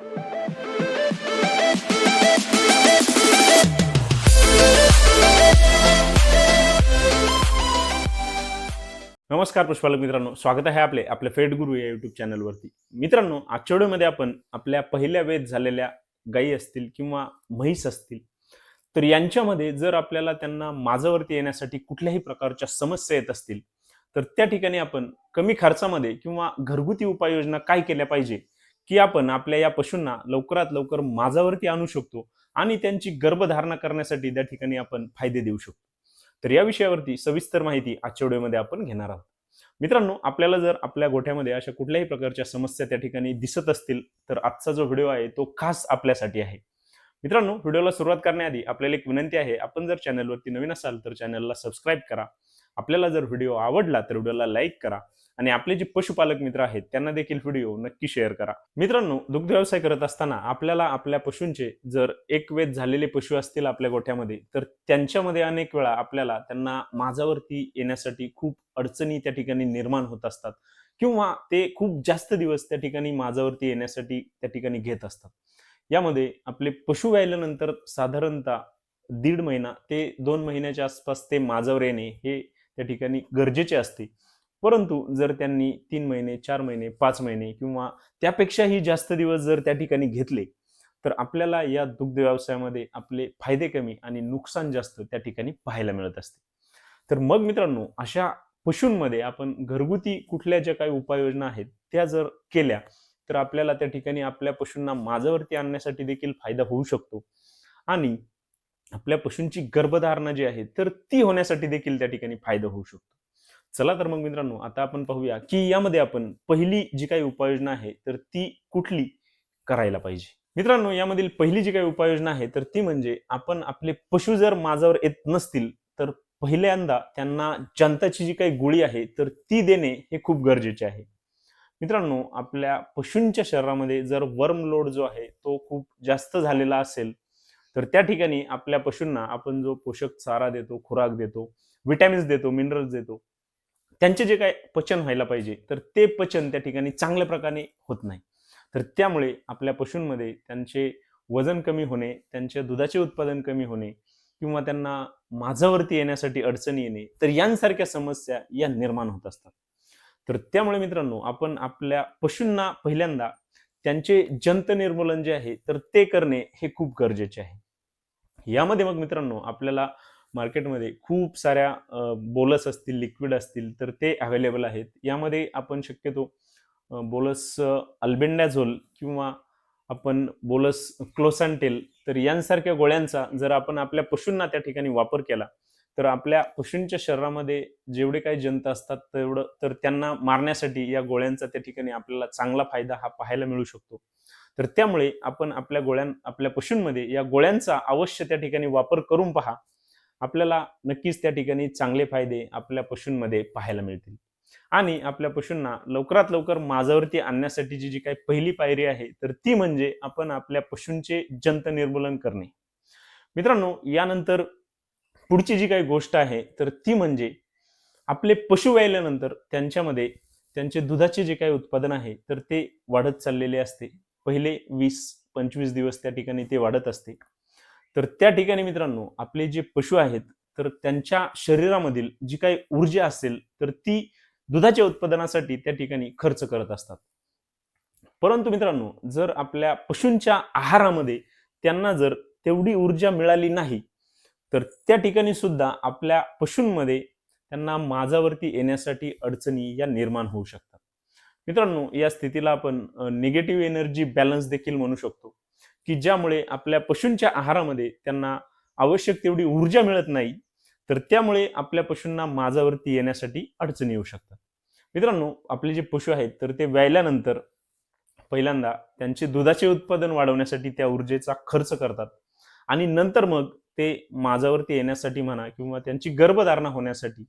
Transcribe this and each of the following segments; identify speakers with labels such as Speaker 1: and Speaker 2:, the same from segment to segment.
Speaker 1: नमस्कार पुष्पालक मित्रांनो. स्वागत आहे आपले आपल्या फेड गुरु या युट्यूब चॅनलवरती मित्रांनो आजच्या व्हिडिओमध्ये आपण आपल्या पहिल्या वेध झालेल्या गायी असतील किंवा म्हैस असतील तर यांच्यामध्ये जर आपल्याला त्यांना माझावरती येण्यासाठी कुठल्याही प्रकारच्या समस्या येत असतील तर त्या ठिकाणी आपण कमी खर्चामध्ये किंवा घरगुती उपाययोजना काय केल्या पाहिजे की आपण आपल्या या पशूंना लवकरात लवकर माझावरती आणू शकतो आणि त्यांची गर्भधारणा करण्यासाठी त्या ठिकाणी आपण फायदे देऊ शकतो. तर या विषयावरती सविस्तर माहिती आजच्या व्हिडिओमध्ये आपण घेणार आहोत. मित्रांनो आपल्याला जर आपल्या गोठ्यामध्ये अशा कुठल्याही प्रकारच्या समस्या त्या ठिकाणी दिसत असतील तर आजचा जो व्हिडिओ आहे तो खास आपल्यासाठी आहे. मित्रांनो व्हिडिओला सुरुवात करण्याआधी आपल्याला एक विनंती आहे आपण जर चॅनलवरती नवीन असाल तर चॅनलला सबस्क्राईब करा. आपल्याला जर व्हिडिओ आवडला तर व्हिडिओला लाईक करा आणि आपले जे पशुपालक मित्र आहेत त्यांना देखील व्हिडिओ नक्की शेअर करा. मित्रांनो दुग्ध व्यवसाय करत असताना आपल्याला आपल्या पशूंचे जर एक वेद झालेले पशु असतील आपल्या गोठ्यामध्ये तर त्यांच्यामध्ये अनेक वेळा आपल्याला त्यांना माझावरती येण्यासाठी खूप अडचणी त्या ठिकाणी निर्माण होत असतात किंवा ते खूप जास्त दिवस त्या ठिकाणी माझावरती येण्यासाठी त्या ठिकाणी घेत असतात. यामध्ये आपले पशु व्हायल्यानंतर साधारणतः दीड महिना ते दोन महिन्याच्या आसपास ते माझावर येणे हे त्या ठिकाणी गरजेचे असते. परंतु जर त्यांनी तीन महिने चार महिने पाच महिने किंवा त्यापेक्षाही जास्त दिवस जर त्या ठिकाणी घेतले तर आपल्याला या दुग्ध व्यवसायामध्ये आपले फायदे कमी आणि नुकसान जास्त त्या ठिकाणी पाहायला मिळत असते. तर मग मित्रांनो अशा पशूंमध्ये आपण घरगुती कुठल्या ज्या काही उपाययोजना आहेत त्या जर केल्या तर आपल्याला त्या ठिकाणी आपल्या पशूंना माझावरती आणण्यासाठी देखील फायदा होऊ शकतो. आणि आपल्या पशूंची गर्भधारणा जी आहे तर ती होण्यासाठी देखील त्या ठिकाणी फायदा होऊ शकतो. चला तर मग मित्रांनो आता आपण पाहूया की यामध्ये आपण पहिली जी काही उपाययोजना आहे तर ती कुठली करायला पाहिजे. मित्रांनो यामधील पहिली जी काही उपाययोजना आहे तर ती म्हणजे आपण आपले पशु जर माझावर येत नसतील तर पहिल्यांदा त्यांना जनताची जी काही गोळी आहे तर ती देणे हे खूप गरजेचे आहे. मित्रांनो आपल्या पशूंच्या शरीरामध्ये जर वर्म लोड जो आहे तो खूप जास्त झालेला असेल तर त्या ठिकाणी आपल्या पशूंना आपण जो पोषक चारा देतो खुराक देतो विटॅमिन्स देतो मिनरल्स देतो त्यांचे जे काय पचन व्हायला पाहिजे तर ते पचन त्या ठिकाणी चांगल्या प्रकारे होत नाही. तर त्यामुळे आपल्या पशूंमध्ये त्यांचे वजन कमी होणे त्यांच्या दुधाचे उत्पादन कमी होणे किंवा त्यांना माझावरती येण्यासाठी अडचणी येणे तर यांसारख्या समस्या या निर्माण होत असतात. तर त्यामुळे मित्रांनो आपण आपल्या पशूंना पहिल्यांदा त्यांचे जंत निर्मूलन जे आहे तर ते करणे हे खूप गरजेचे आहे. यामध्ये मग मित्रांनो आपल्याला मार्केटमध्ये खूप साऱ्या बोलस असतील लिक्विड असतील तर ते अवेलेबल आहेत. यामध्ये आपण शक्यतो बोलस अल्बेंडाझोल किंवा आपण बोलस क्लोसांटेल तर यांसारख्या गोळ्यांचा जर आपण आपल्या पशूंना त्या ठिकाणी वापर केला तर आपल्या पशूंच्या शरीरामध्ये जेवढे काही जंत असतात तेवढं तर त्यांना मारण्यासाठी या गोळ्यांचा त्या ठिकाणी आपल्याला चांगला फायदा हा पाहायला मिळू शकतो. तर त्यामुळे आपण आपल्या गोळ्यां आपल्या पशूंमध्ये या गोळ्यांचा अवश्य त्या ठिकाणी वापर करून पहा. आपल्याला नक्कीच त्या ठिकाणी चांगले फायदे आपल्या पशूंमध्ये पाहायला मिळतील. आणि आपल्या पशूंना लवकरात लवकर माझावरती आणण्यासाठीची जी काही पहिली पायरी आहे तर ती म्हणजे आपण आपल्या पशूंचे जंत निर्मूलन करणे. मित्रांनो यानंतर पुढची जी काही गोष्ट आहे तर ती म्हणजे आपले पशु व्यायल्यानंतर त्यांच्यामध्ये त्यांचे दुधाचे जे काही उत्पादन आहे तर ते वाढत चाललेले असते. पहिले वीस पंचवीस दिवस त्या ठिकाणी ते वाढत असते. तर त्या ठिकाणी मित्रांनो आपले जे पशु आहेत तर त्यांच्या शरीरामधील जी काही ऊर्जा असेल तर ती दुधाच्या उत्पादनासाठी त्या ठिकाणी खर्च करत असतात. परंतु मित्रांनो जर आपल्या पशूंच्या आहारामध्ये त्यांना जर तेवढी ऊर्जा मिळाली नाही तर त्या ठिकाणी सुद्धा आपल्या पशूंमध्ये त्यांना माझावरती येण्यासाठी अडचणी या निर्माण होऊ शकतात. मित्रांनो या स्थितीला आपण निगेटिव्ह एनर्जी बॅलन्स देखील म्हणू शकतो. की ज्यामुळे आपल्या पशूंच्या आहारामध्ये त्यांना आवश्यक तेवढी ऊर्जा मिळत नाही तर त्यामुळे आपल्या पशूंना माझावरती येण्यासाठी अडचणी येऊ शकतात. मित्रांनो आपले जे पशु आहेत तर ते व्यायल्यानंतर पहिल्यांदा त्यांचे दुधाचे उत्पादन वाढवण्यासाठी त्या ऊर्जेचा खर्च करतात. आणि नंतर मग ते माझावरती येण्यासाठी म्हणा किंवा त्यांची गर्भधारणा होण्यासाठी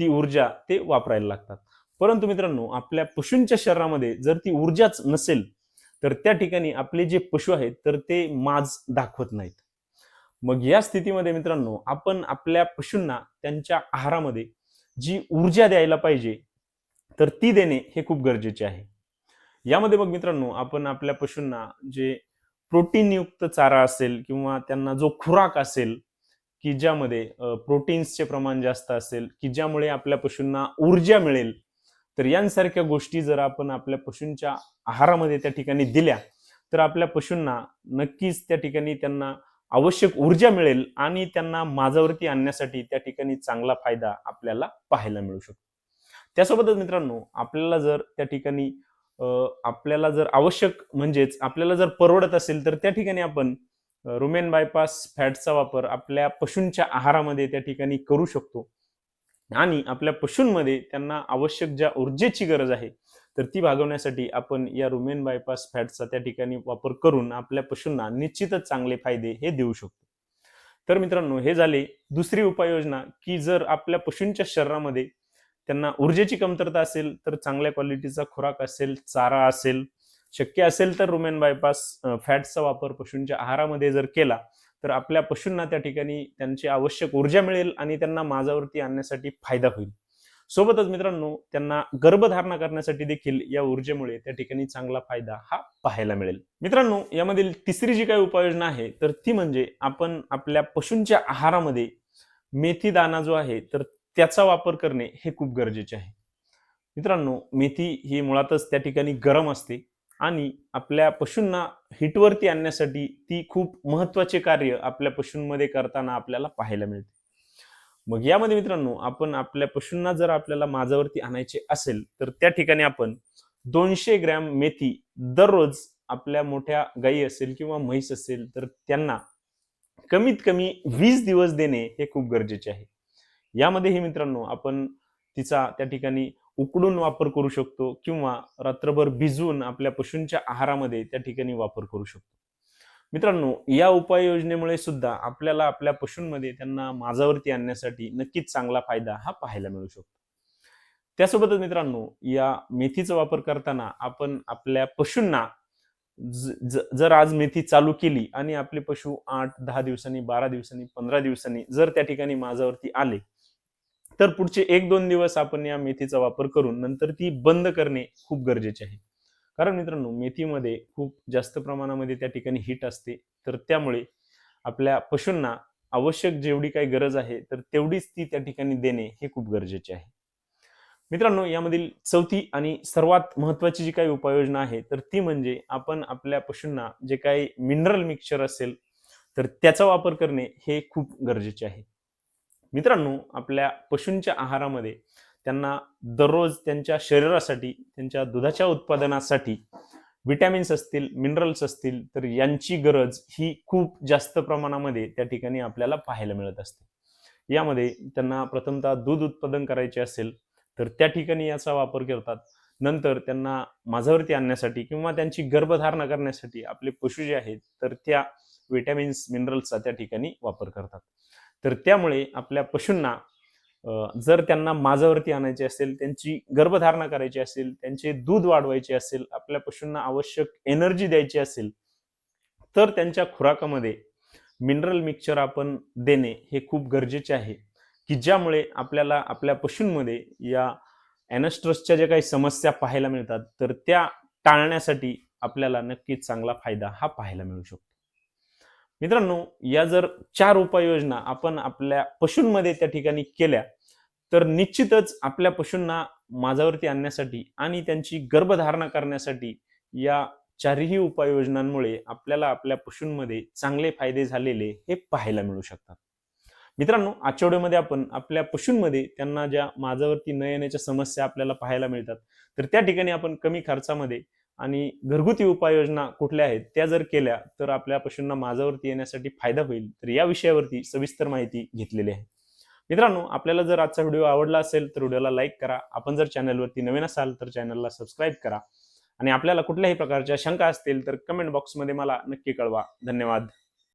Speaker 1: ती ऊर्जा ते वापरायला लागतात. परंतु मित्रांनो आपल्या पशूंच्या शरीरामध्ये जर ती ऊर्जाच नसेल तर त्या ठिकाणी आपले जे पशु आहेत तर ते माज दाखवत नाहीत. मग या स्थितीमध्ये मित्रांनो आपण आपल्या पशूंना त्यांच्या आहारामध्ये जी ऊर्जा द्यायला पाहिजे तर ती देणे हे खूप गरजेचे आहे. यामध्ये मग मित्रांनो आपण आपल्या पशूंना जे प्रोटीनयुक्त चारा असेल किंवा त्यांना जो खुराक असेल की ज्यामध्ये प्रोटीन्सचे प्रमाण जास्त असेल की ज्यामुळे आपल्या पशूंना ऊर्जा मिळेल तर यांसारख्या गोष्टी जर आपण आपल्या पशूंच्या आहारामध्ये त्या ठिकाणी दिल्या तर आपल्या पशूंना नक्कीच त्या ठिकाणी त्यांना आवश्यक ऊर्जा मिळेल आणि त्यांना माझावरती आणण्यासाठी त्या ठिकाणी चांगला फायदा आपल्याला पाहायला मिळू शकतो. त्यासोबतच मित्रांनो आपल्याला जर त्या ठिकाणी आपल्याला जर आवश्यक म्हणजेच आपल्याला जर परवडत असेल तर त्या ठिकाणी आपण रुमेन बायपास फॅटचा वापर आपल्या पशूंच्या आहारामध्ये त्या ठिकाणी करू शकतो. आणि आपल्या पशूंमध्ये त्यांना आवश्यक ज्या ऊर्जेची गरज आहे तर ती भागवण्यासाठी आपण या रुमेन बायपास फॅटचा त्या ठिकाणी वापर करून आपल्या पशूंना निश्चितच चांगले फायदे हे देऊ शकतो. तर मित्रांनो हे झाले दुसरी उपाययोजना की जर आपल्या पशूंच्या शरीरामध्ये त्यांना ऊर्जेची कमतरता असेल तर चांगल्या क्वालिटीचा खुराक असेल चारा असेल शक्य असेल तर रुमेन बायपास फॅटचा वापर पशूंच्या आहारामध्ये जर केला तर आपल्या पशूंना त्या ठिकाणी त्यांची आवश्यक ऊर्जा मिळेल आणि त्यांना माझावरती आणण्यासाठी फायदा होईल. सोबतच मित्रांनो त्यांना गर्भधारणा करण्यासाठी देखील या ऊर्जेमुळे त्या ठिकाणी चांगला फायदा हा पाहायला मिळेल. मित्रांनो यामधील तिसरी जी काही उपाययोजना आहे तर ती म्हणजे आपण आपल्या पशूंच्या आहारामध्ये मेथी दाना जो आहे तर त्याचा वापर करणे हे खूप गरजेचे आहे. मित्रांनो मेथी ही मुळातच त्या ठिकाणी गरम असते आणि आपल्या पशूंना हिटवरती आणण्यासाठी ती खूप महत्त्वाचे कार्य आपल्या पशूंमध्ये करताना आपल्याला पाहायला मिळते. मग यामध्ये मित्रांनो आपण आपल्या पशूंना जर आपल्याला माझावरती आणायचे असेल तर त्या ठिकाणी आपण दोनशे ग्रॅम मेथी दररोज आपल्या मोठ्या गायी असेल किंवा म्हैस असेल तर त्यांना कमीत कमी वीस दिवस देणे हे खूप गरजेचे आहे. यामध्ये हे मित्रांनो आपण तिचा त्या ठिकाणी उकडून वापर करू शकतो किंवा रात्रभर भिजवून आपल्या पशूंच्या आहारामध्ये त्या ठिकाणी वापर करू शकतो. मित्रांनो या उपाययोजनेमुळे सुद्धा आपल्याला आपल्या पशूंमध्ये त्यांना माझावरती आणण्यासाठी नक्कीच चांगला फायदा हा पाहायला मिळू शकतो. त्यासोबतच मित्रांनो या मेथीचा वापर करताना आपण आपल्या पशूंना जर आज मेथी चालू केली आणि आपले पशु आठ दहा दिवसांनी बारा दिवसांनी पंधरा दिवसांनी जर त्या ठिकाणी माझावरती आले तर पुढचे एक दोन दिवस आपण या मेथीचा वापर करून नंतर ती बंद करणे खूप गरजेचे आहे. कारण मित्रांनो मेथीमध्ये खूप जास्त प्रमाणामध्ये त्या ठिकाणी हिट असते. तर त्यामुळे आपल्या पशूंना आवश्यक जेवढी काही गरज आहे तर तेवढीच ती त्या ठिकाणी देणे हे खूप गरजेचे आहे. मित्रांनो यामधील चौथी आणि सर्वात महत्वाची जी काही उपाययोजना आहे तर ती म्हणजे आपण आपल्या पशूंना जे काही मिनरल मिक्सचर असेल तर त्याचा वापर करणे हे खूप गरजेचे आहे. मित्रांनो आपल्या पशूंच्या आहारामध्ये त्यांना दररोज त्यांच्या शरीरासाठी त्यांच्या दुधाच्या उत्पादनासाठी विटॅमिन्स असतील मिनरल्स असतील तर यांची गरज ही खूप जास्त प्रमाणामध्ये त्या ठिकाणी आपल्याला पाहायला मिळत असते. यामध्ये त्यांना प्रथमतः दूध उत्पादन करायचे असेल तर त्या ठिकाणी याचा वापर करतात. नंतर त्यांना माझावरती आणण्यासाठी किंवा त्यांची गर्भधारणा करण्यासाठी आपले पशु जे आहेत तर त्या विटॅमिन्स मिनरल्सचा त्या ठिकाणी वापर करतात. तर त्यामुळे आपल्या पशूंना जर त्यांना माझावरती आणायचे असेल त्यांची गर्भधारणा करायची असेल त्यांचे दूध वाढवायचे असेल आपल्या पशूंना आवश्यक एनर्जी द्यायची असेल तर त्यांच्या खुराकामध्ये मिनरल मिक्सचर आपण देणे हे खूप गरजेचे आहे की ज्यामुळे आपल्याला आपल्या पशूंमध्ये या ॲनस्ट्रसच्या ज्या काही समस्या पाहायला मिळतात तर त्या टाळण्यासाठी आपल्याला नक्कीच चांगला फायदा हा पाहायला मिळू शकतो. मित्रांनो या जर चार उपाययोजना आपण आपल्या पशूंमध्ये त्या ठिकाणी केल्या तर निश्चितच आपल्या पशूंना माझावरती आणण्यासाठी आणि त्यांची गर्भधारणा करण्यासाठी या चारही उपाययोजनांमुळे आपल्याला आपल्या पशूंमध्ये चांगले फायदे झालेले हे पाहायला मिळू शकतात. मित्रांनो आठवड्यामध्ये आपण आपल्या पशूंमध्ये त्यांना ज्या माझावरती न येण्याच्या समस्या आपल्याला पाहायला मिळतात तर त्या ठिकाणी आपण कमी खर्चामध्ये आणि घरगुती उपाययोजना कुठल्या आहेत त्या जर केल्या तर आपल्या पशूंना माझ्यावरती येण्यासाठी फायदा होईल. तर या विषयावरती सविस्तर माहिती घेतलेली आहे. मित्रांनो आपल्याला जर आजचा व्हिडिओ आवडला असेल तर व्हिडिओला लाईक करा. आपण जर चॅनलवरती नवीन असाल तर चॅनलला सबस्क्राईब करा. आणि आपल्याला कुठल्याही प्रकारच्या शंका असतील तर कमेंट बॉक्समध्ये मला नक्की कळवा. धन्यवाद.